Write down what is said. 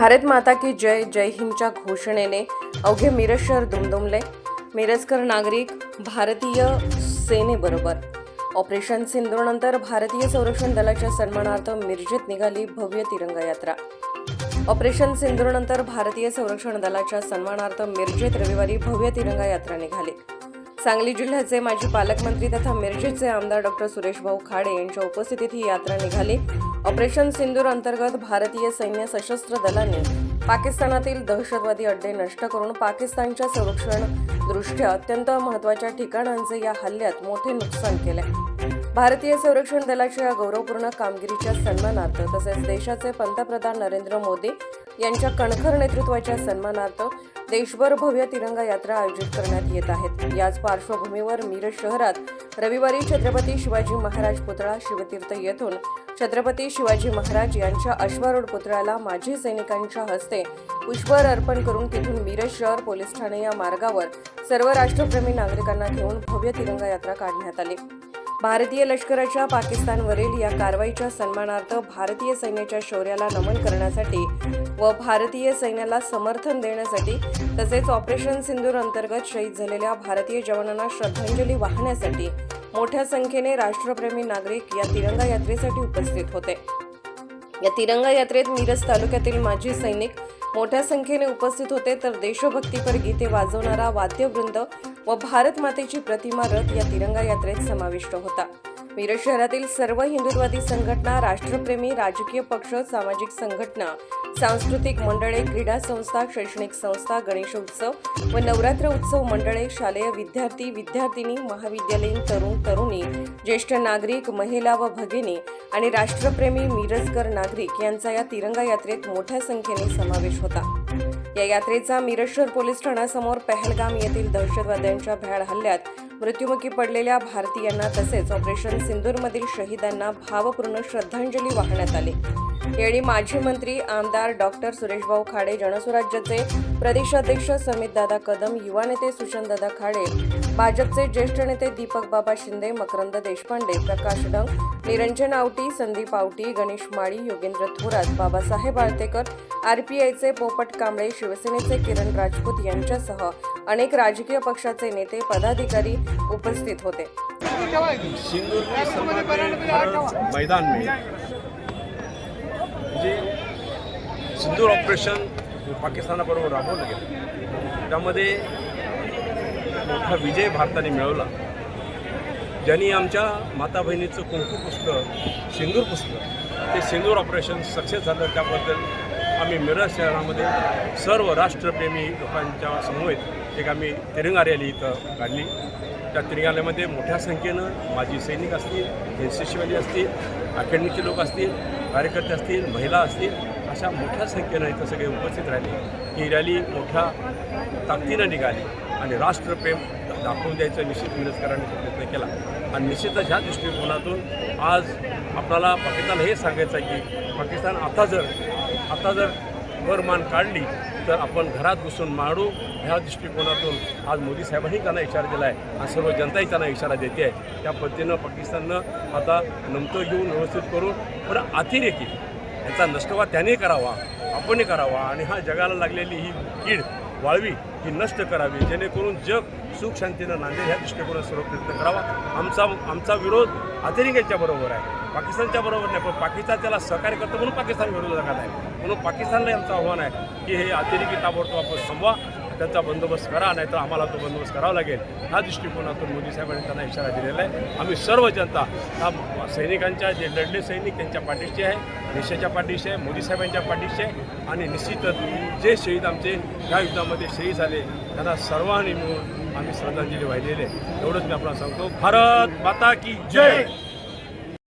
भारत माता की जय जय हिंदच्या घोषणेने अवघे मिरज शहर दुमदुमले. मिरजकर नागरिक भारतीय सेनेबरोबर. ऑपरेशन सिंधूनंतर भारतीय संरक्षण दलाच्या सन्मानार्थ मिरजेत निघाली भव्य तिरंगा यात्रा ऑपरेशन सिंधूनंतर भारतीय संरक्षण दलाच्या सन्मानार्थ मिरजेत रविवारी भव्य तिरंगा यात्रा निघाली. सांगली जिल्ह्याचे माजी पालकमंत्री तथा मिरजेचे आमदार डॉक्टर सुरेश भाऊ खाडे यांच्या उपस्थितीत ही यात्रा निघाली. ऑपरेशन सिंदूर अंतर्गत भारतीय सैन्य सशस्त्र दलांनी पाकिस्तानातील दहशतवादी अड्डे नष्ट करून पाकिस्तानच्या संरक्षण दृष्ट्या अत्यंत महत्त्वाच्या ठिकाणांचे या हल्ल्यात मोठे नुकसान केले. भारतीय संरक्षण दलाच्या या गौरवपूर्ण कामगिरीच्या सन्मानार्थ तसेच देशाचे पंतप्रधान नरेंद्र मोदी यांच्या कणखर नेतृत्वाच्या सन्मानार्थ देशभर भव्य तिरंगा यात्रा आयोजित करण्यात येत आहेत. याच पार्श्वभूमीवर मिरज शहरात रविवारी छत्रपती शिवाजी महाराज पुतळा शिवतीर्थ येथून छत्रपती शिवाजी महाराज यांच्या अश्वारूढ पुतळ्याला माजी सैनिकांच्या हस्ते पुष्पहार अर्पण करून तिथून मिरज शहर पोलीस ठाणे या मार्गावर सर्व राष्ट्रप्रेमी नागरिकांना घेऊन भव्य तिरंगा यात्रा काढण्यात आली. भारतीय लष्कराच्या पाकिस्तानवरील या कारवाईच्या सन्मानार्थ भारतीय सैन्याच्या शौर्याला नमन करण्यासाठी व भारतीय सैन्याला समर्थन देण्यासाठी तसेच ऑपरेशन सिंदूर अंतर्गत शहीद झालेल्या भारतीय जवानांना श्रद्धांजली वाहण्यासाठी मोठ्या संख्येने राष्ट्रप्रेमी नागरिक या तिरंगा यात्रेसाठी उपस्थित होते. या तिरंगा यात्रेत मिरज तालुक्यातील माजी सैनिक मोठ्या संख्येने उपस्थित होते तर देशभक्तीपर गीते वाजवणारा वाद्यवृंद व भारत मातेची प्रतिमा रथ या तिरंगा यात्रेत समाविष्ट होता. मिरज शहरातील सर्व हिंदुत्ववादी संघटना राष्ट्रप्रेमी राजकीय पक्ष सामाजिक संघटना सांस्कृतिक मंडळे क्रीडा संस्था शैक्षणिक संस्था गणेशोत्सव व नवरात्र उत्सव मंडळे शालेय विद्यार्थी विद्यार्थिनी महाविद्यालयीन तरुण तरुणी ज्येष्ठ नागरिक महिला व भगिनी आणि राष्ट्रप्रेमी मिरजकर नागरिक यांचा या तिरंगा यात्रेत मोठ्या संख्येने समावेश होता. या यात्रेचा मिरज पोलीस ठाण्यासमोर पहलगाम येथील दहशतवाद्यांच्या भ्याड हल्ल्यात मृत्युमुखी पडलेल्या भारतीयांना तसेच ऑपरेशन सिंदूरमधील शहीदांना भावपूर्ण श्रद्धांजली वाहण्यात आली. यावेळी माजी मंत्री आमदार डॉक्टर सुरेशभाऊ खाडे जनस्वराज्याचे प्रदेशाध्यक्ष समितदादा कदम युवा नेते सुशांतदादा खाडे भाजपचे ज्येष्ठ नेते दीपक बाबा शिंदे मकरंद देशपांडे प्रकाश डंग निरंजन आवटी संदीप आवटी गणेश माळी योगेंद्र थोरात बाबासाहेब आळतेकर आरपीआयचे पोपट कांबळे शिवसेनेचे किरण राजपूत यांच्यासह अनेक राजकीय पक्षाचे नेते पदाधिकारी उपस्थित होते. मैदान में जे सिंदूर ऑपरेशन पाकिस्तानाबरोबर राबवलं गेलं. त्यामध्ये मोठा विजय भारताने मिळवला. ज्यांनी आमच्या माता बहिणीचं कुंकू पुसलं सिंदूर पुसलं ते सिंदूर ऑपरेशन सक्सेस झालं. त्याबद्दल आम्ही मिरज शहरामध्ये सर्व राष्ट्रप्रेमी लोकांच्या समवेत एक आम्ही तिरंगा रॅली इथं काढली. त्या तिरंगाल्यामध्ये मोठ्या संख्येनं माजी सैनिक असतील एन सी सीवाले असतील अकॅडमीचे लोक असतील कार्यकर्ते असतील महिला असतील अशा मोठ्या संख्येनं इथं सगळे उपस्थित राहिले. ही रॅली मोठ्या ताकदीनं निघाली आणि राष्ट्रप्रेम दाखवून द्यायचं निश्चित मिरजकरांनी प्रयत्न केला. आणि निश्चितच ह्या दृष्टिकोनातून आज आपल्याला पाकिस्तानला हे सांगायचं आहे की पाकिस्तान आता जर आता जर वर मान काढली तर आपण घरात घुसून मांडू ह्या दृष्टिकोनातून आज मोदी साहेबांनी त्यांना इशारा दिला आहे आणि सर्व जनताही त्यांना इशारा देते आहे. त्या पद्धतीनं पाकिस्ताननं आता नमतं घेऊन व्यवस्थित करून पण अतिरेकी याचा नष्टवा त्याने करावा आपणही करावा आणि हा जगाला लागलेली ही कीड वाळवी ही नष्ट करावी जेणेकरून जग सुख शांतीनं नांदेल ह्या दृष्टिकोनात सर्व प्रयत्न करावा. आमचा आमचा विरोध अतिरेक्यांच्या बरोबर आहे. पाकिस्तानच्या बरोबर नाही पण पाकिस्तान त्याला सहकार्य करतो म्हणून पाकिस्तान विरोध जगात आहे. म्हणून पाकिस्तानला आमचं आव्हान आहे की हे अतिरेकी ताबडतोब आपण संपवा. त्यांचा बंदोबस्त करा नाही तर आम्हाला तो बंदोबस्त करावा लागेल. ह्या दृष्टिकोनातून मोदी साहेबांनी त्यांना इशारा दिलेला आहे. आम्ही सर्व जनता ह्या सैनिकांच्या जे लढले सैनिक त्यांच्या पाठीशी आहे देशाच्या पाठीशी आहे मोदी साहेबांच्या पाठीशी आहे. आणि निश्चितच जे शहीद आमचे ह्या युद्धामध्ये शहीद झाले त्यांना सर्वांनी मिळून आम्ही श्रद्धांजली वाहिलेली आहे. एवढंच मी आपल्याला सांगतो. भारत माता की जय!